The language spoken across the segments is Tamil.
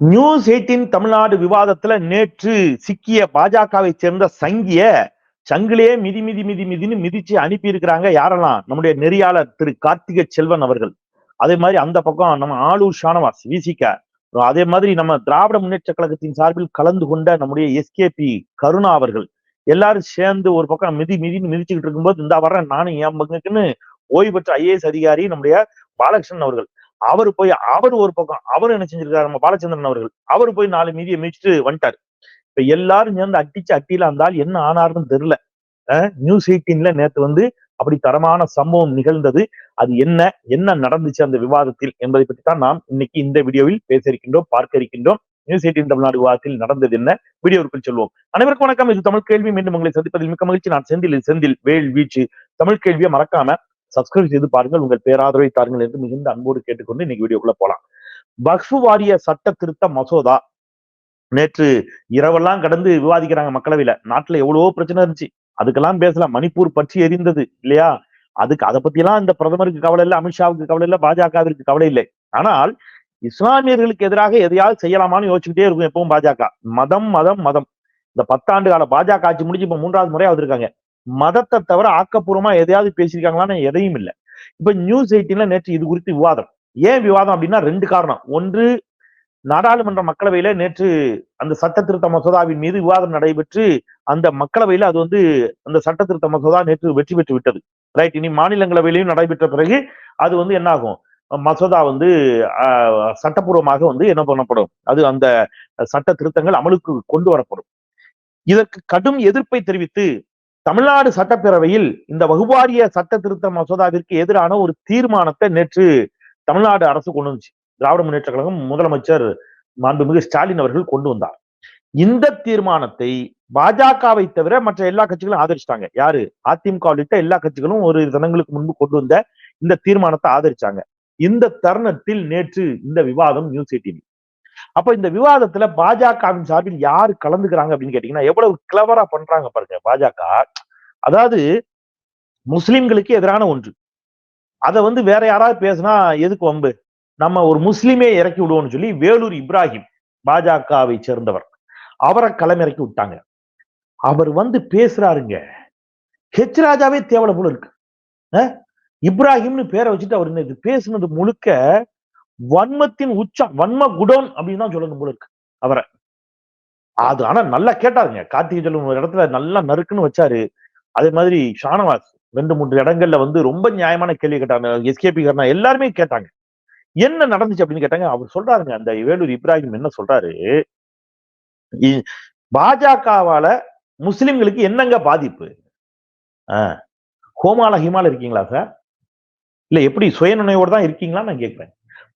நியூஸ் எயிட்டின் தமிழ்நாடு விவாதத்துல நேற்று சிக்கிய பாஜகவை சேர்ந்த சங்கிய சங்கிலே மிதி மிதி மிதி மிதின்னு மிதிச்சு அனுப்பி இருக்கிறாங்க யாரெல்லாம்? நம்முடைய நெறியாளர் திரு கார்த்திகை செல்வன் அவர்கள். அதே மாதிரி அந்த பக்கம் நம்ம ஆளூர் ஷானவாஸ் விசிக அதே மாதிரி நம்ம திராவிட முன்னேற்ற கழகத்தின் சார்பில் கலந்து கொண்ட நம்முடைய எஸ்கேபி கருணா அவர்கள். எல்லாரும் சேர்ந்து ஒரு பக்கம் மிதி மிதின்னு மிதிச்சுக்கிட்டு இருக்கும்போது இந்த வர்றேன் நானும் என் பங்குக்குன்னு ஓய்வு பெற்ற ஐஏஎஸ் அதிகாரி நம்முடைய பாலகிருஷ்ணன் அவர்கள். அவர் போய் அவர் ஒரு பக்கம் அவர் என்ன செஞ்சிருக்காரு? நம்ம பாலச்சந்திரன் அவர்கள். அவர் போய் நாலு மீதியை மிதிச்சுட்டு வந்துட்டாரு. இப்ப எல்லாரும் சேர்ந்து அட்டிச்சு அட்டியில இருந்தால் என்ன ஆனாருன்னு தெரியல. நியூஸ் எயிட்டீன்ல நேத்து வந்து அப்படி தரமான சம்பவம் நிகழ்ந்தது. அது என்ன என்ன நடந்துச்சு அந்த விவாதத்தில் என்பதை பற்றி தான் நாம் இன்னைக்கு இந்த வீடியோவில் பேச இருக்கின்றோம் பார்க்க இருக்கின்றோம் நியூஸ் எயிட்டின் தமிழ்நாடு விவாதத்தில் நடந்தது என்ன? வீடியோவிற்குள் சொல்வோம். அனைவருக்கும் வணக்கம். இது தமிழ் கேள்வி. மீண்டும் உங்களை சந்திப்பதில் மிக்க மகிழ்ச்சி. நான் செந்தில் செந்தில் வேல் வீச்சு. தமிழ் கேள்வியை மறக்காம சப்ஸ்கிரைப் செய்து பாருங்கள். உங்கள் பேராதரவை தாருங்கள் என்று மிகுந்த அன்போடு கேட்டுக்கொண்டு இன்னைக்கு வீடியோக்குள்ள போலாம். வக்ஃபு வாரிய சட்ட திருத்த மசோதா. நேற்று இரவெல்லாம் கடந்து விவாதிக்கிறாங்க மக்களவையில. நாட்டுல எவ்வளவோ பிரச்சனை இருந்துச்சு. அதுக்கெல்லாம் பேசலாம். மணிப்பூர் பற்றி எரிந்தது இல்லையா? அதுக்கு அதை பத்தி எல்லாம் இந்த பிரதமருக்கு கவலை இல்லை அமித்ஷாவுக்கு கவலை இல்லை பாஜகவிற்கு கவலை இல்லை. ஆனால் இஸ்லாமியர்களுக்கு எதிராக எதையாவது செய்யலாமான்னு யோசிச்சுக்கிட்டே இருக்கும் எப்பவும் பாஜக. மதம் மதம் மதம். இந்த பத்தாண்டு கால பாஜக ஆட்சி முடிஞ்சு இப்ப மூன்றாவது முறையா வந்திருக்காங்க மதத்தை தவிர ஆக்கப்பூர்வமா எதையாவது பேசியிருக்காங்களான்னு எதையும் இல்லை. இப்ப நியூஸ் எயிட்டீன்ல நேற்று இது குறித்து விவாதம். ஏன் விவாதம் அப்படின்னா ரெண்டு காரணம். ஒன்று நாடாளுமன்ற மக்களவையில நேற்று அந்த சட்ட திருத்த மசோதாவின் மீது விவாதம் நடைபெற்று அந்த மக்களவையில அது வந்து அந்த சட்ட திருத்த மசோதா நேற்று வெற்றி பெற்று விட்டது. ரைட் இனி மாநிலங்களவையிலையும் நடைபெற்ற பிறகு அது வந்து என்ன ஆகும் மசோதா வந்து சட்டப்பூர்வமாக வந்து என்ன பண்ணப்படும்? அது அந்த சட்ட திருத்தங்கள் அமலுக்கு கொண்டு வரப்படும். இதற்கு கடும் எதிர்ப்பை தெரிவித்து தமிழ்நாடு சட்டப்பேரவையில் இந்த வகுவாரிய சட்ட திருத்த மசோதாவிற்கு எதிரான ஒரு தீர்மானத்தை நேற்று தமிழ்நாடு அரசு கொண்டு வந்துச்சு. திராவிட முன்னேற்ற கழகம் முதலமைச்சர் மாண்புமிகு ஸ்டாலின் அவர்கள் கொண்டு வந்தார். இந்த தீர்மானத்தை பாஜகவை தவிர மற்ற எல்லா கட்சிகளும் ஆதரிச்சிட்டாங்க. யாரு? அதிமுக உள்ளிட்ட எல்லா கட்சிகளும் ஒரு தினங்களுக்கு முன்பு கொண்டு வந்த இந்த தீர்மானத்தை ஆதரிச்சாங்க. இந்த தருணத்தில் நேற்று இந்த விவாதம் நியூஸ் எயிட்டின் அப்ப இந்த விவாதத்துல பாஜகவின் சார்பில் யாரு கலந்துக்கிறாங்க அப்படின்னு கேட்டீங்கன்னா எவ்வளவு கிளவரா பண்றாங்க பாருங்க பாஜக. அதாவது முஸ்லிம்களுக்கு எதிரான ஒன்று. அதை வந்து வேற யாராவது பேசினா எதுக்கு வம்பு? நம்ம ஒரு முஸ்லீமே இறக்கி விடுவோம்னு சொல்லி வேலூர் இப்ராஹிம் பாஜகவை சேர்ந்தவர். அவரை களமிறக்கி விட்டாங்க. அவர் வந்து பேசுறாருங்க. ஹெச் ராஜாவே தேவலை போல இருக்கு. இப்ராஹிம்னு பேரை வச்சுட்டு அவர் இது பேசுனது முழுக்க வன்மத்தின் உச்சம் வன்ம குடோன் அப்படின்னு தான் சொல்லணும் போல இருக்கு அவரை. அது ஆனா நல்லா கேட்டாருங்க. கார்த்திகை செல்வம் ஒரு இடத்துல நல்லா நறுக்குன்னு வச்சாரு. அதே மாதிரி ஷானவாஸ் ரெண்டு மூன்று இடங்கள்ல வந்து ரொம்ப நியாயமான கேள்வி கேட்டாங்க. எஸ்கேபி கர்ணா எல்லாருமே கேட்டாங்க. என்ன நடந்துச்சு அப்படின்னு கேட்டாங்க. அவர் சொல்றாருங்க அந்த வேலூர் இப்ராஹிம் என்ன சொல்றாரு? பாஜகவால முஸ்லிம்களுக்கு என்னங்க பாதிப்பு? ஹோமால ஹிமால இருக்கீங்களா சார்? இல்ல எப்படி சுயநினைவோடு தான் இருக்கீங்களா நான் கேட்கிறேன்.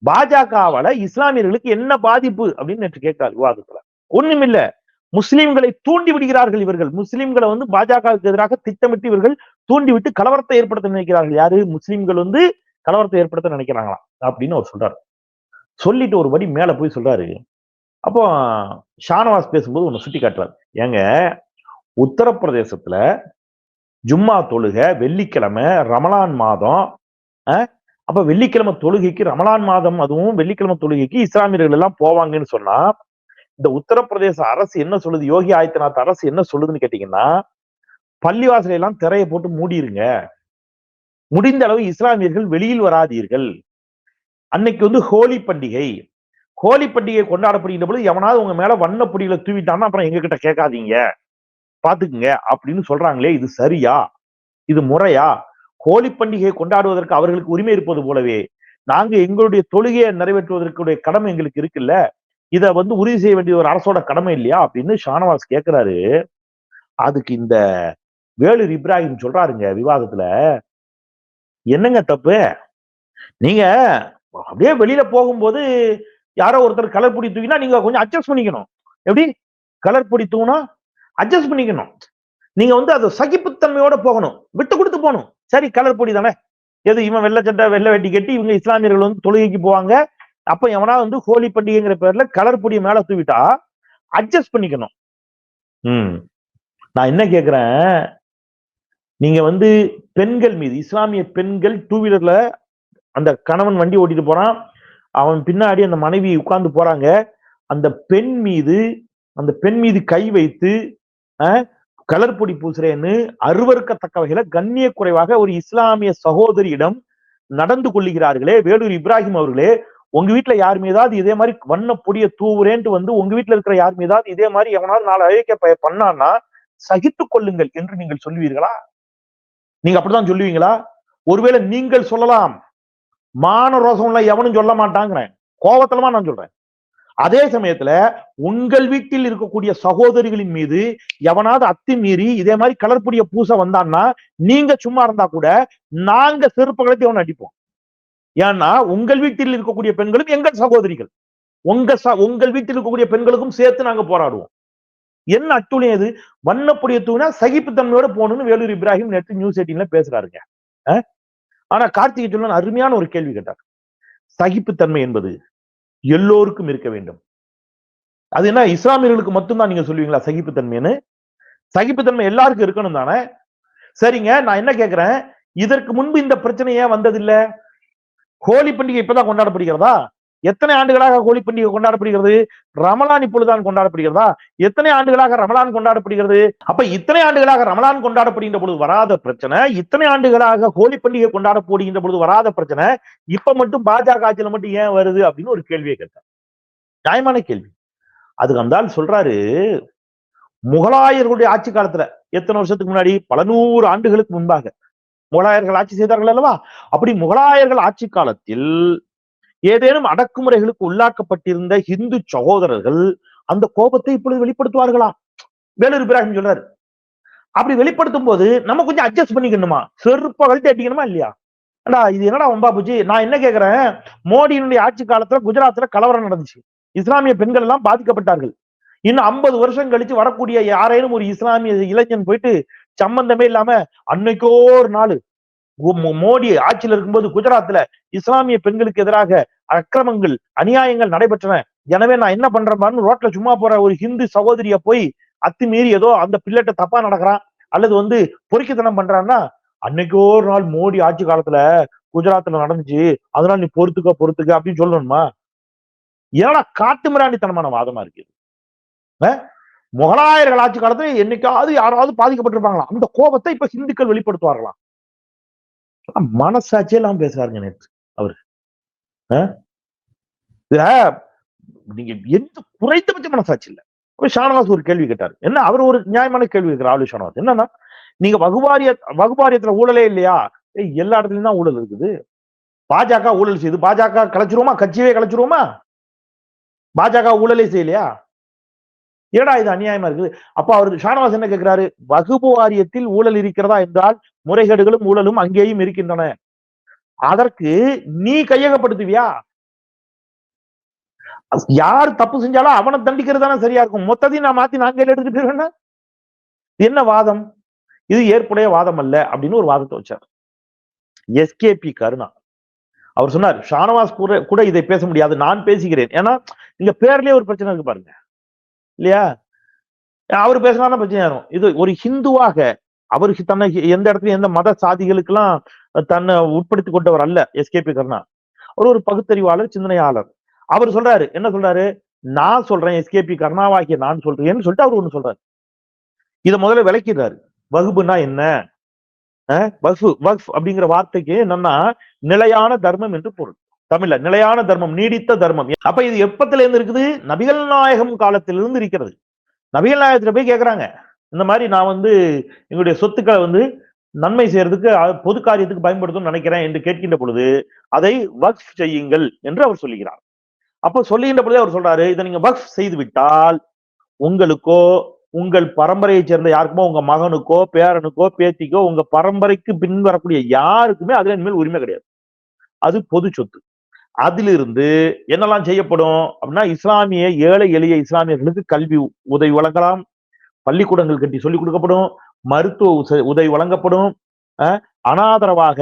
பாஜகவால இஸ்லாமியர்களுக்கு என்ன பாதிப்பு அப்படின்னு நேற்று கேட்கிறார் விவாதத்துல. ஒண்ணுமில்ல. முஸ்லிம்களை தூண்டி விடுகிறார்கள் இவர்கள். முஸ்லிம்களை வந்து பாஜகவுக்கு எதிராக திட்டமிட்டு இவர்கள் தூண்டிவிட்டு கலவரத்தை ஏற்படுத்த நினைக்கிறார்கள். யாரு? முஸ்லிம்கள் வந்து கலவரத்தை ஏற்படுத்த நினைக்கிறாங்களாம் அப்படின்னு அவர் சொல்றாரு. சொல்லிட்டு ஒரு படி மேல போய் சொல்றாரு. அப்போ ஷானவாஸ் பேசும்போது ஒன்று சுட்டி காட்டுறாரு ஏங்க உத்தரப்பிரதேசத்துல ஜும்மா தொழுக வெள்ளிக்கிழமை ரமலான் மாதம் அப்ப வெள்ளிக்கிழமை தொழுகைக்கு ரமலான் மாதம் அதுவும் வெள்ளிக்கிழமை தொழுகைக்கு இஸ்லாமியர்கள் எல்லாம் போவாங்கன்னு சொன்னா இந்த உத்தரப்பிரதேச அரசு என்ன சொல்லுது? யோகி ஆதித்யநாத் அரசு என்ன சொல்லுதுன்னு கேட்டீங்கன்னா பள்ளிவாசலை எல்லாம் திரையை போட்டு மூடிருங்க. முடிந்த அளவு இஸ்லாமியர்கள் வெளியில் வராதீர்கள். அன்னைக்கு வந்து ஹோலி பண்டிகை. ஹோலி பண்டிகை கொண்டாடப்படுகின்ற பொழுது எவனாவது உங்க மேல வண்ண வண்ணப்பொடிகளை தூவிட்டான்னா அப்புறம் எங்க கிட்ட கேட்காதீங்க. பாத்துக்குங்க. அப்படின்னு சொல்றாங்களே இது சரியா? இது முறையா? கோழி பண்டிகையை கொண்டாடுவதற்கு அவர்களுக்கு உரிமை இருப்பது போலவே நாங்க எங்களுடைய தொழுகையை நிறைவேற்றுவதற்குடைய கடமை எங்களுக்கு இருக்குல்ல இதை வந்து உறுதி செய்ய வேண்டிய ஒரு அரசோட கடமை இல்லையா அப்படின்னு ஷானவாஸ் கேட்கிறாரு அதுக்கு இந்த வேலூர் இப்ராஹிம் சொல்றாருங்க விவாதத்துல என்னங்க தப்பு? நீங்க அப்படியே வெளியில போகும்போது யாரோ ஒருத்தர் கலர் பொடி தூக்கினா நீங்க கொஞ்சம் அட்ஜஸ்ட் பண்ணிக்கணும். எப்படி? கலர் பொடி தூங்கினா அட்ஜஸ்ட் பண்ணிக்கணும். நீங்க வந்து அதை சகிப்புத்தன்மையோட போகணும். விட்டு கொடுத்து போகணும். சரி கலர் பொடி தானே? எது இவன் வெள்ளை சட்டை வெள்ளை வெட்டி கட்டி இவங்க இஸ்லாமியர்கள் வந்து தொழுகைக்கு போவாங்க. அப்ப எவனா வந்து ஹோலி பண்டிகைங்கிற பேர்ல கலர் பொடியை மேல தூவிட்டா அட்ஜஸ்ட் பண்ணிக்கணும். ம். நான் என்ன கேக்குறேன்? நீங்க வந்து பெண்கள் மீது இஸ்லாமிய பெண்கள் டூ வீலர்ல அந்த கணவன் வண்டி ஓட்டிட்டு போறான். அவன் பின்னாடி அந்த மனைவி உட்கார்ந்து போறாங்க. அந்த பெண் மீது அந்த பெண் மீது கை வைத்து கலர் பொடி பூசுறேன்னு அருவருக்கத்தக்க வகையில கண்ணிய குறைவாக ஒரு இஸ்லாமிய சகோதரியிடம் நடந்து கொள்ளுகிறார்களே வேலூர் இப்ராஹிம் அவர்களே. உங்க வீட்டுல யார் மீதாவது இதே மாதிரி வண்ண பொடிய தூவுறேன்ட்டு வந்து உங்க வீட்டுல இருக்கிற யார் மீதாவது இதே மாதிரி எவனாவது நாலு அழைக்க பண்ணான்னா சகித்துக் கொள்ளுங்கள் என்று நீங்கள் சொல்லுவீர்களா? நீங்க அப்படிதான் சொல்லுவீங்களா? ஒருவேளை நீங்கள் சொல்லலாம் மான ரோசம்லாம் எவனும் சொல்ல மாட்டாங்கிறேன். கோவத்தலமா நான் சொல்றேன். அதே சமயத்துல உங்கள் வீட்டில் இருக்கக்கூடிய சகோதரிகளின் மீது எவனாவது அத்துமீறி இதே மாதிரி கலர்புடைய பூச வந்தான்னா நீங்க சும்மா இருந்தா கூட நாங்க செருப்பு கலத்தி அவனை அடிப்போம். ஏன்னா உங்கள் வீட்டில் இருக்கக்கூடிய பெண்களும் எங்கள் சகோதரிகள். உங்க ச- உங்கள் வீட்டில் இருக்கக்கூடிய பெண்களுக்கும் சேர்த்து நாங்க போராடுவோம். என்ன அட்டுழியம் இது வண்ணப்புடைய தூவினா சகிப்புத்தன்மையோட போகணும்னு வேலூர் இப்ராஹிம் நேற்று நியூஸ் எயிட்டீன்ல பேசுறாருங்க. ஆனா கார்த்திகை சொல்லன் அருமையான ஒரு கேள்வி கேட்டார். சகிப்புத்தன்மை என்பது எல்லோருக்கும் இருக்க வேண்டும். அது என்ன? இஸ்லாமியர்களுக்கு மட்டும்தான் நீங்க சொல்லுவீங்களா? சகிப்புத்தன்மைன்னு? சகிப்புத்தன்மை எல்லாருக்கும் இருக்கணும் தானே? சரிங்க நான் என்ன கேட்கிறேன் இதற்கு முன்பு இந்த பிரச்சனை ஏன் வந்ததில்லை? ஹோலி பண்டிகை இப்பதான் கொண்டாடப்படுகிறதா? எத்தனை ஆண்டுகளாக கோழி பண்டிகை கொண்டாடப்படுகிறது? ரமலான் இப்பொழுதுதான் கொண்டாடப்படுகிறதா? எத்தனை ஆண்டுகளாக ரமலான் கொண்டாடப்படுகிறது? அப்ப இத்தனை ஆண்டுகளாக ரமலான் கொண்டாடப்படுகின்ற பொழுது வராத பிரச்சனை இத்தனை ஆண்டுகளாக கோழி பண்டிகை கொண்டாடப்படுகின்ற பொழுது வராத பிரச்சனை இப்ப மட்டும் பாஜக ஆட்சியில மட்டும் ஏன் வருது அப்படின்னு ஒரு கேள்வியை கேட்டார். நியாயமான கேள்வி. அதுக்கு அந்த சொல்றாரு முகலாயர்களுடைய ஆட்சி காலத்துல எத்தனை வருஷத்துக்கு முன்னாடி? பல நூறு ஆண்டுகளுக்கு முன்பாக. முகலாயர்கள் ஆட்சி செய்தார்கள் அல்லவா? அப்படி முகலாயர்கள் ஆட்சி காலத்தில் ஏதேனும் அடக்குமுறைகளுக்கு உள்ளாக்கப்பட்டிருந்த இந்து சகோதரர்கள் அந்த கோபத்தை இப்பொழுது வெளிப்படுத்துவார்களா? வேலூர் இப்ராஹிம் சொல்றாரு. அப்படி வெளிப்படுத்தும் போது நம்ம கொஞ்சம் அட்ஜஸ்ட் பண்ணிக்கணுமா? செருப்பா கழட்டி அடிக்கணுமா இல்லையா? அடா இது என்னடா ஒம்பா போச்சு? நான் என்ன கேக்குறேன்? மோடியினுடைய ஆட்சி காலத்துல குஜராத்ல கலவரம் நடந்துச்சு. இஸ்லாமிய பெண்கள் எல்லாம் பாதிக்கப்பட்டார்கள். இன்னும் ஐம்பது வருஷம் கழிச்சு வரக்கூடிய யாரேனும் ஒரு இஸ்லாமிய இளைஞன் போயிட்டு சம்பந்தமே இல்லாம அன்னைக்கோ ஒரு நாள் மோடி ஆட்சியில் இருக்கும்போது குஜராத்ல இஸ்லாமிய பெண்களுக்கு எதிராக அக்கிரமங்கள் அநியாயங்கள் நடைபெற்றன. எனவே நான் என்ன பண்றேன் ரோட்ல சும்மா போற ஒரு ஹிந்து சகோதரிய போய் அத்துமீறி ஏதோ அந்த பிள்ளைகிட்ட தப்பா நடக்கிறான் அல்லது வந்து பொறுக்கித்தனம் பண்றான்னா அன்னைக்கோ ஒரு நாள் மோடி ஆட்சி காலத்துல குஜராத்ல நடந்துச்சு அதனால நீ பொறுத்துக்க பொறுத்துக்க அப்படின்னு சொல்லணுமா? ஏன்னா காட்டு மிராண்டித்தனமான வாதமா இருக்கு முகலாயர்கள் ஆட்சி காலத்துல என்னைக்காவது யாராவது பாதிக்கப்பட்டிருப்பாங்களா அந்த கோபத்தை இப்ப ஹிந்துக்கள் வெளிப்படுத்துவார்களாம். மனசாட்சியே எல்லாம் பேசுறாருங்க நேற்று அவரு. நீங்க எந்த குறைந்தபட்ச மனசாட்சி இல்லை. ஷானவாஸ் ஒரு கேள்வி கேட்டாரு. என்ன அவர் ஒரு நியாயமான கேள்வி கேட்கிறார் ஆளு ஷானவாஸ். என்னன்னா நீங்க வகுபாரிய வகுபாரியத்துல ஊழலே இல்லையா? ஏய், எல்லா இடத்துலயும் தான் ஊழல் இருக்குது. பாஜக ஊழல் செய்யுது பாஜக கலைச்சிருவோமா? கட்சியவே கலைச்சிருவோமா? பாஜக ஊழலே செய்யலையா? ஏடா இது அநியாயமா இருக்குது? அப்ப அவர் ஷானவாஸ் என்ன கேட்கிறாரு? வகுப்பு வாரியத்தில் ஊழல் இருக்கிறதா என்றால் முறைகேடுகளும் ஊழலும் அங்கேயும் இருக்கின்றன. அதற்கு நீ கையகப்படுத்துவியா? யார் தப்பு செஞ்சாலும் அவனை தண்டிக்கிறது தானே சரியா இருக்கும். மொத்தத்தையும் நான் மாத்தி நான் கையில எடுத்துட்டு போயிருவேன்னா என்ன வாதம்? இது ஏற்புடைய வாதம் அல்ல அப்படின்னு ஒரு வாதத்தை வச்சார். எஸ்கேபி கருணா. அவர் சொன்னார் ஷானவாஸ் கூட கூட இதை பேச முடியாது நான் பேசுகிறேன். ஏன்னா இங்க பேர்லயே ஒரு பிரச்சனை இருக்கு பாருங்க. இல்லையா? அவர் பேசினா பிரச்சனை வரும். இது ஒரு ஹிந்துவாக அவருக்கு தன்னை எந்த இடத்துலயும் எந்த மத சாதிகளுக்கெல்லாம் தன்னை உட்படுத்தி கொண்டவர் அல்ல எஸ்கேபி கருணா. அவர் ஒரு பகுத்தறிவாளர் சிந்தனையாளர். அவர் சொல்றாரு என்ன சொல்றாரு? நான் சொல்றேன் எஸ்கேபி கருணாவாகிய நான் சொல்றேன்னு சொல்லிட்டு அவர் ஒண்ணு சொல்றாரு. இத முதல்ல விளக்கிடுறாரு. வகுப்புனா என்ன? அஹ், வக்ஃபு அப்படிங்கிற வார்த்தைக்கு என்னன்னா நிலையான தர்மம் என்று பொருள். தமிழ்ல நிலையான தர்மம் நீடித்த தர்மம். அப்ப இது எப்பத்துல இருந்து இருக்குது? நபிகள் நாயகம் காலத்திலிருந்து இருக்கிறது. நபிகள் நாயகத்துல போய் கேக்குறாங்க. இந்த மாதிரி நான் வந்து எங்களுடைய சொத்துக்களை வந்து நன்மை செய்யறதுக்கு பொது காரியத்துக்கு பயன்படுத்தும் நினைக்கிறேன் என்று கேட்கின்ற பொழுது அதை வக்ஃப் செய்யுங்கள் என்று அவர் சொல்லுகிறார். அப்ப சொல்லுகின்ற பொழுது அவர் சொல்றாரு இதை நீங்க வக்ஃப் செய்து விட்டால் உங்களுக்கோ உங்கள் பரம்பரையை சேர்ந்த யாருக்குமோ உங்க மகனுக்கோ பேரனுக்கோ பேத்திக்கோ உங்க பரம்பரைக்கு பின் வரக்கூடிய யாருக்குமே அதுல இனிமேல் உரிமை கிடையாது. அது பொது சொத்து. அதிலிருந்து என்னெல்லாம் செய்யப்படும் அப்படின்னா இஸ்லாமிய ஏழை எளிய இஸ்லாமியர்களுக்கு கல்வி உதவி வழங்கலாம் பள்ளிக்கூடங்கள் கட்டி சொல்லிக் கொடுக்கப்படும் மருத்துவ உதவி வழங்கப்படும் அனாதரவாக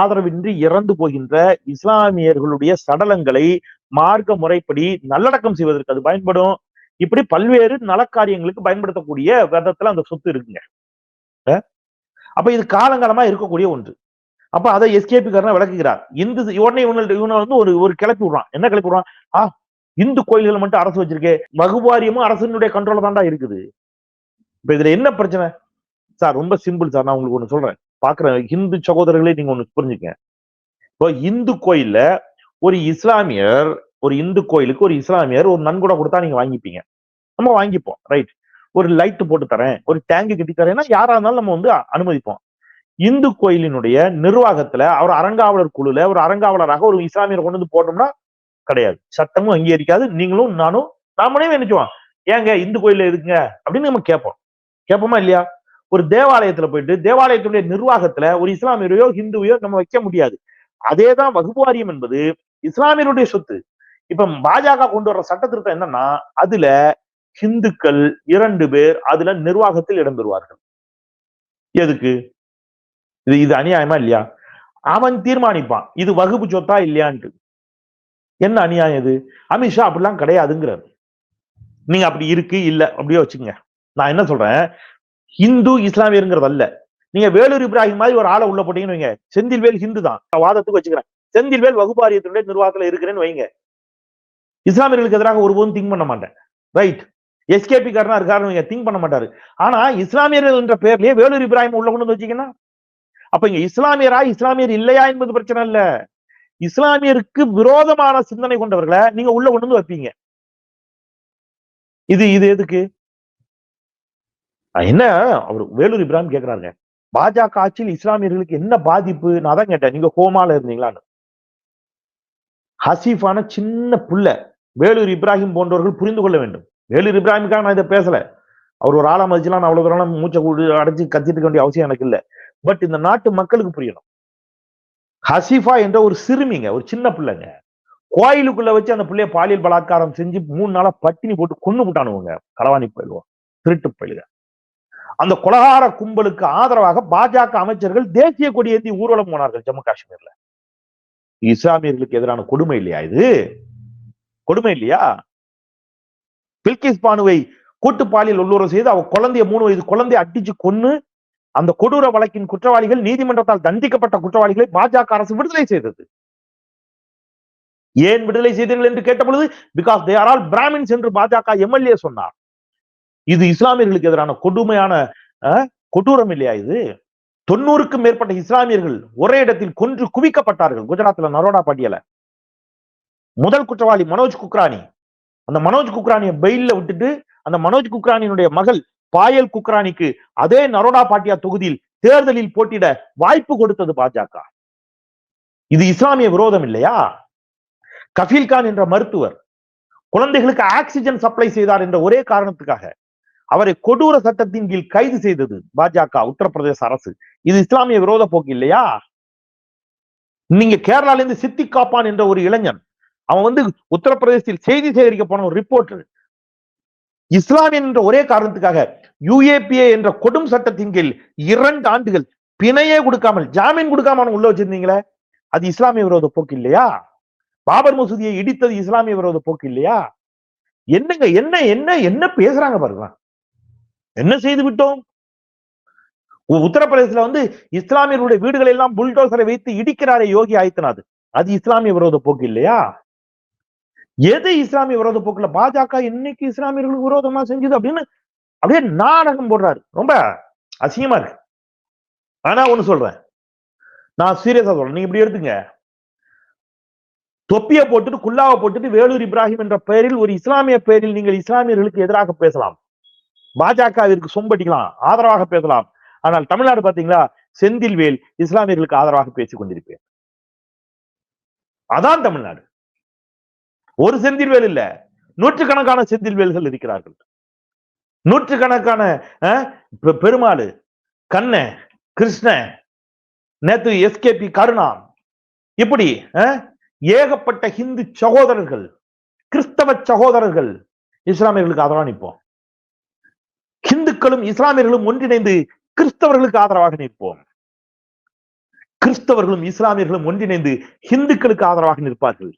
ஆதரவின்றி இறந்து போகின்ற இஸ்லாமியர்களுடைய சடலங்களை மார்க்க முறைப்படி நல்லடக்கம் செய்வதற்கு அது பயன்படும். இப்படி பல்வேறு நலக்காரியங்களுக்கு பயன்படுத்தக்கூடிய விதத்துல அந்த சொத்து இருக்குங்க. அஹ், அப்ப இது காலங்காலமா இருக்கக்கூடிய ஒன்று. அப்ப அதை எஸ்கேபி காரனா விளக்குகிறார். இந்து உடனே இவங்க இவனை வந்து ஒரு ஒரு கிளப்பி விடுறான். என்ன கிளப்பி விடுறான்? ஆ இந்து கோயில்கள் மட்டும் அரசு வச்சிருக்கே. வகுவாரியமும் அரசனுடைய கண்ட்ரோல் தான்டா இருக்குது. இப்ப இதுல என்ன பிரச்சனை? சார் ரொம்ப சிம்பிள் சார். நான் உங்களுக்கு ஒண்ணு சொல்றேன். பாக்குறேன் இந்து சகோதரர்களே நீங்க ஒண்ணு புரிஞ்சுக்க இப்போ இந்து கோயில்ல ஒரு இஸ்லாமியர் ஒரு இந்து கோயிலுக்கு ஒரு இஸ்லாமியர் ஒரு நன்கொடை கொடுத்தா நீங்க வாங்கிப்பீங்க. நம்ம வாங்கிப்போம் ரைட் ஒரு லைட் போட்டு தரேன் ஒரு டேங்கு கட்டி தரேன்னா யாரா இருந்தாலும் நம்ம வந்து அனுமதிப்போம். இந்து கோயிலினுடைய நிர்வாகத்துல அவர் அறங்காவலர் குழுல ஒரு அறங்காவலராக ஒரு இஸ்லாமியர் கொண்டு வந்து போட்டோம்னா கிடையாது. சட்டமும் அங்கீகரிக்காது. நீங்களும் நானும் நாமளே நினைச்சுவோம் ஏங்க இந்து கோயில இருக்குங்க அப்படின்னு நம்ம கேட்போம். கேட்போமா இல்லையா? ஒரு தேவாலயத்துல போயிட்டு தேவாலயத்துடைய நிர்வாகத்துல ஒரு இஸ்லாமியரையோ ஹிந்துவையோ நம்ம வைக்க முடியாது. அதேதான் வகுப்பாரியம் என்பது இஸ்லாமியருடைய சொத்து. இப்ப பாஜக கொண்டு வர்ற சட்ட திருத்தம் என்னன்னா அதுல ஹிந்துக்கள் இரண்டு பேர் அதுல நிர்வாகத்தில் இடம்பெறுவார்கள் எதுக்கு? இது இது அநியாயமா இல்லையா? அவன் தீர்மானிப்பான். இது வகுப்பு சொத்தா இல்லையான்ட்டு. என்ன அநியாயம் இது? அமித்ஷா அப்படிலாம் கிடையாதுங்கிறார். நீங்க அப்படி இருக்கு இல்ல அப்படியே வச்சுக்கோங்க. நான் என்ன சொல்றேன்? இந்து இஸ்லாமியருங்கிறது அல்ல. நீங்க வேலூர் இப்ராஹிம் மாதிரி ஒரு ஆளை உள்ள போட்டீங்கன்னு வைங்க. செந்தில்வேல் ஹிந்து தான். வாதத்துக்கு வச்சுக்கிறேன். செந்தில்வேல் வகுப்பாரியத்தினுடைய நிர்வாகத்துல இருக்கிறேன்னு வைங்க. இஸ்லாமியர்களுக்கு எதிராக ஒருபோதும் திங்க் பண்ண மாட்டேன். ரைட் எஸ்கேபி காரனா இருக்காருன்னு வைங்க. திங்க் பண்ண மாட்டாரு. ஆனா இஸ்லாமியர்கள் என்ற பெயர்லயே வேலூர் இப்ராஹிம் உள்ள கொண்டு வந்து வச்சீங்கன்னா அப்ப இங்க இஸ்லாமியரா இஸ்லாமியர் இல்லையா என்பது பிரச்சனை இல்ல. இஸ்லாமியருக்கு விரோதமான சிந்தனை கொண்டவர்களை நீங்க உள்ள கொண்டு வந்து வைப்பீங்க. இது இது எதுக்கு? என்ன? அவர் வேலூர் இப்ராஹிம் கேட்கிறாருங்க பாஜக ஆட்சியில் இஸ்லாமியர்களுக்கு என்ன பாதிப்பு? நான் தான் கேட்டேன். நீங்க கோமால இருந்தீங்களான்னு. ஹசீஃபான சின்ன புள்ள. வேலூர் இப்ராஹிம் போன்றவர்கள் புரிந்து கொள்ள வேண்டும். வேலூர் இப்ராஹிமுக்காக நான் இதை பேசல. அவர் ஒரு ஆளா மதிச்சுலாம் நான் அவ்வளவு தூரம் மூச்சை கூடு அடைச்சு கத்திட்டு இருக்க வேண்டிய அவசியம் எனக்கு இல்ல. பட் இந்த நாட்டு மக்களுக்கு புரியணும். ஹசீஃபா என்ற ஒரு சிறுமிங்க ஒரு சின்ன பிள்ளைங்க. கோயிலுக்குள்ள வச்சு அந்த பிள்ளைய பாலியல் பலாத்காரம் செஞ்சு மூணு நாளா பட்டினி போட்டு கொண்டு விட்டானுவங்க. களவாணி போயிடுவோம் திருட்டு போயிடுங்க அந்த கொலகார கும்பலுக்கு ஆதரவாக பாஜக அமைச்சர்கள் தேசிய கொடி ஏந்தி ஊர்வலம் போனார்கள் ஜம்மு காஷ்மீர்ல. இஸ்லாமியர்களுக்கு எதிரான கொடுமை இல்லையா இது? கொடுமை இல்லையா? பில்கிஸ் பானுவை கூட்டு பாலியல் உள்ளுறவு செய்து அவ குழந்தைய மூணு வயது குழந்தைய அடிச்சு கொன்னு அந்த கொடூர வழக்கின் குற்றவாளிகள் நீதிமன்றத்தால் தண்டிக்கப்பட்ட குற்றவாளிகளை பாஜக அரசு விடுதலை செய்தது. ஏன் விடுதலை செய்தீர்கள் என்று கேட்ட பொழுது because they are all Brahmins என்று பாஜக எம்எல்ஏ சொன்னார். இது இஸ்லாமியர்களுக்கு எதிரான கொடுமையான கொடூரம் இல்லையா இது? தொண்ணூறுக்கும் மேற்பட்ட இஸ்லாமியர்கள் ஒரே இடத்தில் கொன்று குவிக்கப்பட்டார்கள் குஜராத்ல நரோடா பட்டியல. முதல் குற்றவாளி மனோஜ் குக்ரானி. அந்த மனோஜ் குக்ரானியை பெயில்ல விட்டுட்டு அந்த மனோஜ் குக்ரானியினுடைய மகள் பாயல் குக்ரானிக்கு அதே நரோடா பாட்டியா தொகுதியில் தேர்தலில் போட்டியிட வாய்ப்பு கொடுத்தது பாஜக. இது இஸ்லாமிய விரோதம் இல்லையா? கஃபீல் கான் என்ற மருத்துவர் குழந்தைகளுக்கு ஆக்சிஜன் சப்ளை செய்தார் என்ற ஒரே காரணத்துக்காக. அவரை கொடூர சட்டத்தின் கீழ் கைது செய்தது பாஜக உத்தரப்பிரதேச அரசு. இது இஸ்லாமிய விரோத போக்கு இல்லையா? நீங்க கேரளால இருந்து சித்தி காப்பான் என்ற ஒரு இளைஞன் அவன் வந்து உத்தரப்பிரதேசத்தில் செய்தி சேகரிக்க போன ஒரு ரிப்போர்ட்டர் இஸ்லாமியன் என்ற ஒரே காரணத்துக்காக யுஏபிஏ என்ற கொடும் சட்டத்தின் கீழ் இரண்டு ஆண்டுகள் பிணையே கொடுக்காமல் ஜாமீன் கொடுக்காம அவன் உள்ள வச்சிருந்தீங்களே? அது இஸ்லாமிய விரோத போக்கு இல்லையா? பாபர் மசூதியை இடித்தது இஸ்லாமிய விரோத போக்கு இல்லையா? என்னங்க என்ன என்ன என்ன பேசுறாங்க பாருங்க என்ன செய்து விட்டோம்? உத்தரப்பிரதேசல வந்து இஸ்லாமியர்களுடைய வீடுகளை எல்லாம் புல்டோசரை வைத்து இடிக்கிறாரே யோகி ஆதித்யநாத். அது இஸ்லாமிய விரோத போக்கு இல்லையா? எது இஸ்லாமிய விரோத போக்குல? பாஜக இன்னைக்கு இஸ்லாமியர்களுக்கு விரோதமா செஞ்சது அப்படின்னு அப்படியே நாடகம் போடுறாரு. ரொம்ப அசிங்கமா இருக்கு. ஆனா ஒண்ணு சொல்றேன். நான் சீரியஸா சொல்றேன். நீங்க இப்படி எடுத்துங்க. தொப்பிய போட்டுட்டு குல்லாவை போட்டுட்டு வேலூர் இப்ராஹிம் என்ற பெயரில் ஒரு இஸ்லாமிய பெயரில் நீங்கள் இஸ்லாமியர்களுக்கு எதிராக பேசலாம். பாஜகவிற்கு சொம்படிக்கலாம் ஆதரவாக பேசலாம். ஆனால் தமிழ்நாடு பாத்தீங்களா செந்தில்வேல் இஸ்லாமியர்களுக்கு ஆதரவாக பேசிக் கொண்டிருப்பேன் அதான் தமிழ்நாடு. ஒரு செந்தில்வேல் இல்ல நூற்றுக்கணக்கான செந்தில்வேல்கள் இருக்கிறார்கள். நூற்றுக்கணக்கான பெருமாள் கண்ண கிருஷ்ண நேத்து எஸ்கேபி கருணா இப்படி ஏகப்பட்ட ஹிந்து சகோதரர்கள் கிறிஸ்தவ சகோதரர்கள் இஸ்லாமியர்களுக்கு ஆதரவா நிற்போம். இந்துக்களும் இஸ்லாமியர்களும் ஒன்றிணைந்து கிறிஸ்தவர்களுக்கு ஆதரவாக நிற்போம். கிறிஸ்தவர்களும் இஸ்லாமியர்களும் ஒன்றிணைந்து ஹிந்துக்களுக்கு ஆதரவாக நிற்பார்கள்.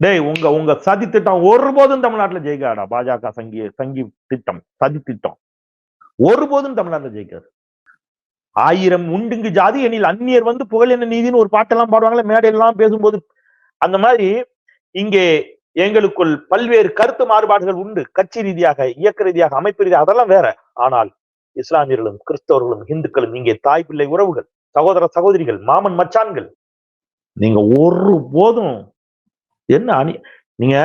டேய் உங்க உங்க சதி திட்டம் ஒருபோதும் தமிழ்நாட்டுல ஜெயிக்காடா பாஜக சங்கி சங்கி திட்டம் சதி திட்டம். ஒருபோதும் தமிழ்நாட்டுல ஜெயிக்காது. ஆயிரம் உண்டுங்கு ஜாதி எனில் அந்நியர் வந்து புகழ் என்ன நீதினு ஒரு பாட்டெல்லாம் பாடுவாங்களே மேடையெல்லாம் பேசும்போது. அந்த மாதிரி இங்கே எங்களுக்குள் பல்வேறு கருத்து மாறுபாடுகள் உண்டு. கட்சி ரீதியாக இயக்க ரீதியாக அமைப்பு ரீதியாக அதெல்லாம் வேற. ஆனால் இஸ்லாமியர்களும் கிறிஸ்தவர்களும் இந்துக்களும் இங்கே தாய் பிள்ளை உறவுகள் சகோதர சகோதரிகள் மாமன் மச்சான்கள். நீங்க ஒரு போதும் என்ன அணி நீங்க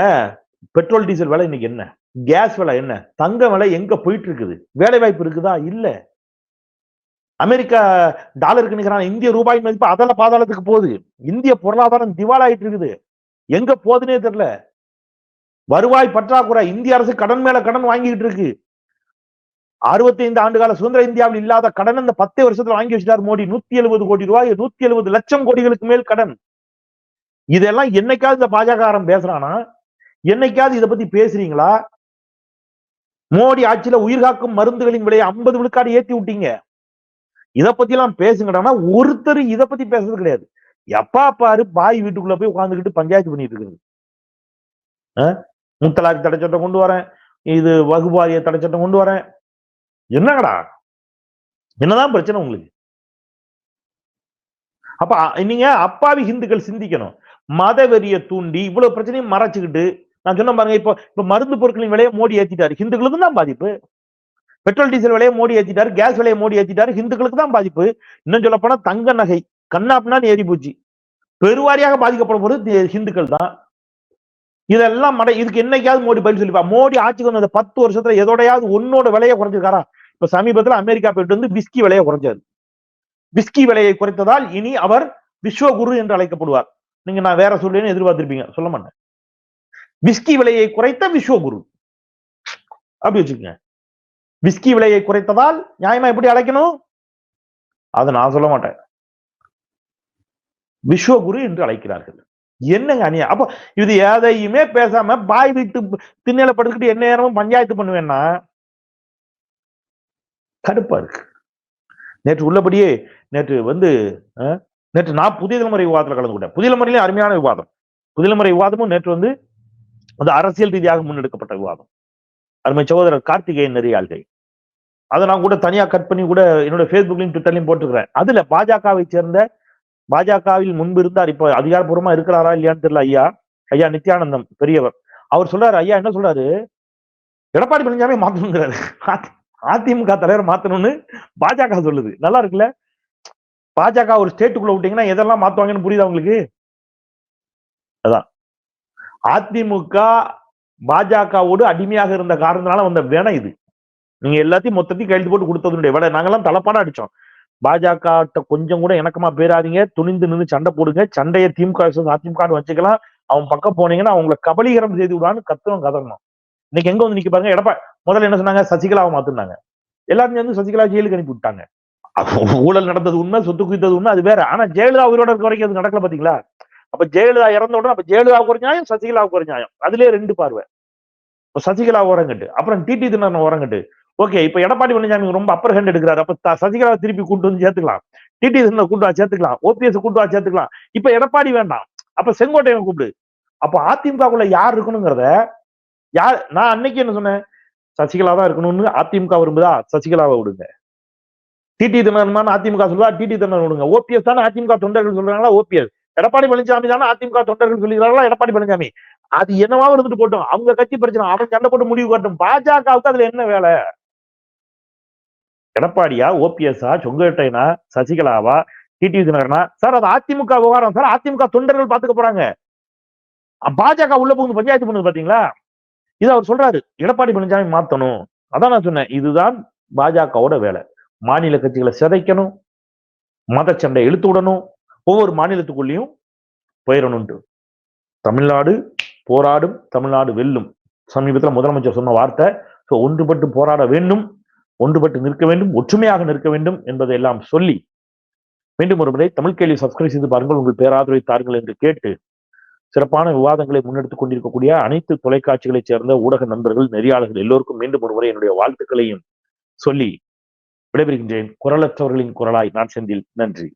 பெட்ரோல் டீசல் விலை இன்னைக்கு என்ன? கேஸ் விலை என்ன? தங்க விலை எங்க போயிட்டு இருக்குது வேலை வாய்ப்பு இருக்குதா? இல்ல. அமெரிக்கா டாலருக்கு நிற்கிறான் இந்திய ரூபாய் மதிப்பு அதல பாதாளத்துக்கு போகுது. இந்திய பொருளாதாரம் திவாலாயிட்டு இருக்குது எங்க போகுதுன்னே தெரியல. வருவாய் பற்றாக்குறை. இந்திய அரசு கடன் மேல கடன் வாங்கிட்டு இருக்கு. அறுபத்தி ஐந்து ஆண்டு கால சுதந்திர இந்தியாவில் இல்லாத கடன் இந்த பத்து வருஷத்துல வாங்கி வச்சிட்டார் மோடி. நூத்தி எழுபது கோடி ரூபாய் நூத்தி எழுபது லட்சம் கோடிகளுக்கு மேல் கடன். இதெல்லாம் என்னைக்காவது இந்த பாஜக பேசுறானா? என்னைக்காவது இதை பத்தி பேசுறீங்களா? மோடி ஆட்சியில உயிர்காக்கும் மருந்துகளின் விலையை ஐம்பது விழுக்காடு ஏத்தி விட்டீங்க. இதை பத்தி எல்லாம் பேசுங்கடானா. ஒருத்தர் இதை பத்தி பேசுறது கிடையாது. எப்பா பாரு பாய் வீட்டுக்குள்ள போய் உட்காந்துக்கிட்டு பஞ்சாயத்து பண்ணிட்டு இருக்குது முத்தலாக் தடை சட்டம் கொண்டு வரேன். இது வகுபாரிய தடை சட்டம் கொண்டு வரேன். என்னங்கடா? என்னதான் பிரச்சனை உங்களுக்கு? அப்ப நீங்க அப்பாவி ஹிந்துக்கள் சிந்திக்கணும். மத வெறிய தூண்டி இவ்வளவு பிரச்சனையும் மறைச்சுக்கிட்டு நான் சொன்ன பாருங்க இப்போ இப்ப மருந்து பொருட்களின் விலையை மோடி ஏத்திட்டாரு. ஹிந்துக்களுக்கு தான் பாதிப்பு. பெட்ரோல் டீசல் விலையை மோடி ஏத்திட்டாரு. கேஸ் விலையை மோடி ஏத்திட்டாரு. ஹிந்துக்களுக்கு தான் பாதிப்பு. இன்னும் சொல்ல போனா தங்க நகை கண்ணாப்னான்னு ஏறி போச்சு. பெருவாரியாக பாதிக்கப்படும் போது ஹிந்துக்கள் தான். இதெல்லாம் மட இதுக்கு என்னைக்காவது மோடி பதில் சொல்லிப்பா மோடி ஆட்சிக்கு வந்த பத்து வருஷத்துல எதோடையாவது உன்னோட விலையை குறைஞ்சிருக்காரா? இப்ப சமீபத்துல அமெரிக்கா போயிட்டு வந்து விஸ்கி விலையை குறைஞ்சாரு. விஸ்கி விலையை குறைத்ததால் இனி அவர் விஸ்வகுரு என்று அழைக்கப்படுவார். நீங்க நான் வேற சொல்லுன்னு எதிர்பார்த்திருப்பீங்க. சொல்ல மாட்டேன். விஸ்கி விலையை குறைத்த விஸ்வகுரு. அப்படி வச்சுக்கோங்க. விஸ்கி விலையை குறைத்ததால் நியாயமா எப்படி அழைக்கணும்? அதை நான் சொல்ல மாட்டேன். விஸ்வகுரு என்று அழைக்கிறார்கள். என்னங்க அநியா? அப்போ இது எதையுமே பேசாம பாய் வீட்டு திண்ணையில படுத்துக்கிட்டு என்ன நேரமும் பஞ்சாயத்து பண்ணுவேன்னா? கடுப்பா இருக்கு. நேற்று உள்ளபடியே நேற்று வந்து நேற்று நான் புதிய தலைமுறை விவாதத்தில் கலந்து கொண்டேன் புதிய தலைமுறையிலே அருமையான விவாதம். புதிய தலைமுறை விவாதமும் நேற்று வந்து அது அரசியல் ரீதியாக முன்னெடுக்கப்பட்ட விவாதம். அருமை சகோதரர் கார்த்திகேயன் நெறியாள்கை அதை நான் கூட தனியா கட் பண்ணி கூட என்னோட ஃபேஸ்புக்லையும் ட்விட்டர்லையும் போட்டுக்கிறேன் அதுல பாஜகவை சேர்ந்த பாஜகவில் முன்பு இருந்தார் இப்போ அதிகாரப்பூர்வமா இருக்கிறாரா இல்லையான்னு தெரியல ஐயா. ஐயா நித்யானந்தம் பெரியவர். அவர் சொல்றாரு ஐயா என்ன சொல்றாரு? எடப்பாடி பழனிசாமி மாத்தணுங்கிறாரு. அதிமுக தலைவர் மாத்தணும்னு பாஜக சொல்லுது. நல்லா இருக்குல்ல? பாஜக ஒரு ஸ்டேட்டுக்குள்ள விட்டீங்கன்னா எதெல்லாம் மாத்துவாங்கன்னு புரியுதா உங்களுக்கு? அதான். அதிமுக பாஜகவோடு அடிமையாக இருந்த காரணத்தினால வந்த வேணை இது. நீங்க எல்லாத்தையும் மொத்தத்தையும் கையெழுத்து போட்டு கொடுத்ததுடைய விட. நாங்கெல்லாம் தலைப்பாடா அடிச்சோம். பாஜக கொஞ்சம் கூட இணக்கமா போயிடாதீங்க துணிந்து நின்று சண்டை போடுங்க. சண்டையை திமுக அதிமுக வச்சுக்கலாம். அவன் பக்கம் போனீங்கன்னா அவங்களை கபலீகரம் செய்து விடான்னு கத்தணும் கதறணும். இன்னைக்கு எங்க வந்து நிக்க பாருங்க எடப்பா முதல்ல என்ன சொன்னாங்க? சசிகலாவை மாத்தினாங்க. எல்லாரும் வந்து சசிகலா ஜெயிலுக்கு அனுப்பி விட்டாங்க. ஊழல் நடந்தது உண்மை சொத்து குவித்தது உண்மை அது வேற. ஆனா ஜெயலலிதா உயிரோட இருக்க வரைக்கும் அது நடக்கல பாத்தீங்களா? அப்ப ஜெயலலிதா இறந்த உடனே அப்ப ஜெயலலிதாவுக்கு ஒரு நியாயம் சசிகலாவுக்கு ஒரு நியாயம். அதுலயே ரெண்டு பார்வை. சசிகலா ஓரங்கட்டு அப்புறம் டிடி தினகரன் ஓரங்கட்டு. ஓகே இப்ப எடப்பாடி பழனிசாமி ரொம்ப அப்பர் ஹேண்ட் எடுக்கிறாரு. அப்ப சசிகலா திருப்பி கூட்டு வந்து சேர்த்துக்கலாம். டிடி கூட்டு வா சேர்த்துக்கலாம். ஓபிஎஸ் கூட்டு வா சேர்த்துக்கலாம். இப்ப எடப்பாடி வேண்டாம். அப்ப செங்கோட்டையன் கூப்பிடு. அப்ப அதிமுகக்குள்ள யார் இருக்கணுங்கிறத யார் நான் அன்னைக்கு என்ன சொன்னேன்? சசிகலா தான் இருக்கணும்னு அதிமுக விரும்புதா? சசிகலாவை விடுங்க. டிடி தினகரன் அதிமுக சொல்லுவா டிடி தினகரன் விடுங்க. ஓபிஎஸ் தானே அதிமுக தொண்டர்கள் சொல்றாங்களா? ஓபிஎஸ் எடப்பாடி பழனிசாமி தானே அதிமுக தொண்டர்கள் சொல்லிக்கிறாங்களா? எடப்பாடி பழனிசாமி. அது என்னவா இருந்துட்டு போட்டோம். அவங்க கட்சி பிரச்சனை அவன் சண்டை போட்டு முடிவு காட்டும். பாஜகவுக்கு அதுல என்ன வேலை? எடப்பாடியா ஓபிஎஸ்ஆ சொங்கட்டைனா சசிகலாவா டிடி தினகரனா சார் அது அதிமுக விவகாரம். சார் அதிமுக தொண்டர்கள் பாத்துக்க போறாங்க. பாஜக உள்ள போகுது பஞ்சாயத்து பண்ணுது பாத்தீங்களா? இது அவர் சொல்றாரு. எடப்பாடி பழனிசாமி மாத்தணும். அதான் நான் சொன்னேன். இதுதான் பாஜகவோட வேலை. மாநில கட்சிகளை சிதைக்கணும். மத சண்டை இழுத்து விடணும். ஒவ்வொரு மாநிலத்துக்குள்ளேயும் போயிடணும்ட்டு தமிழ்நாடு போராடும் தமிழ்நாடு வெல்லும். சமீபத்தில் முதலமைச்சர் சொன்ன வார்த்தை ஸோ ஒன்றுபட்டு போராட வேண்டும் ஒன்றுபட்டு நிற்க வேண்டும் ஒற்றுமையாக நிற்க வேண்டும் என்பதை எல்லாம் சொல்லி மீண்டும் ஒரு முறை தமிழ் கேள்வி சப்ஸ்கிரைப் செய்து பாருங்கள். உங்கள் பேராதரவை தாருங்கள் என்று கேட்டு சிறப்பான விவாதங்களை முன்னெடுத்துக் கொண்டிருக்கக்கூடிய அனைத்து தொலைக்காட்சிகளைச் சேர்ந்த ஊடக நண்பர்கள் நெறியாளர்கள் எல்லோருக்கும் மீண்டும் ஒருமுறை என்னுடைய வாழ்த்துக்களையும் சொல்லி விடைபெறுகின்றேன். குரலற்றவர்களின் குரலாய் நான் செந்தில். நன்றி.